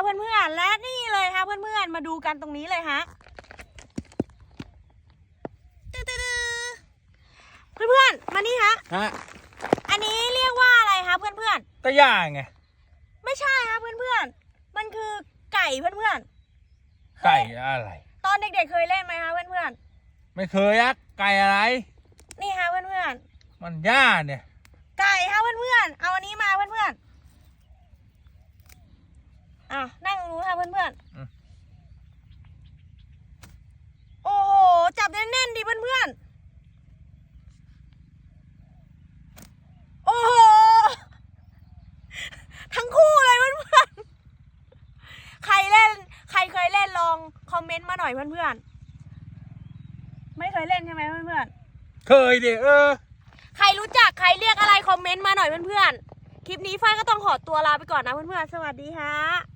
นแนลค่ะเพื่อนๆ และนี่เลยค่ะเพื่อนๆ มาดูกันตรงนี้เลยฮะตึ๊ดๆเพื่อนๆ มานี่ฮะ ฮะอันนี้เรียกว่าอะไรคะเพื่อนก็ย่างไง ๆ ไม่ใช่ค่ะเพื่อนๆ มันคือไก่เพื่อนไก่อะไรๆตอนเด็กๆเคยเล่นไหมคะเพื่อนไม่เคยอะไก่อะไร ๆ นี่ค่ะเพื่อนมันย่าเนี่ย ๆ ไก่ค่ะเพื่อนๆ เอาอันนี้มาเพื่อนๆ อะนั่งรู้ค่ะเพื่อนอืม ๆ โอ้โห จับแน่นๆดิเพื่อนๆ โอ้โห ทั้งคู่เลยเพื่อนๆ ใครเล่น ใครเคยเล่นลองคอมเมนต์มาหน่อยเพื่อนๆ ไม่เคยเล่นใช่ไหมเพื่อนๆ เคยดิเออ ใครรู้จักใครเรียกอะไรคอมเมนต์มาหน่อยเพื่อนๆ คลิปนี้ฝ้ายก็ต้องขอตัวลาไปก่อนนะเพื่อนๆ สวัสดีค่ะ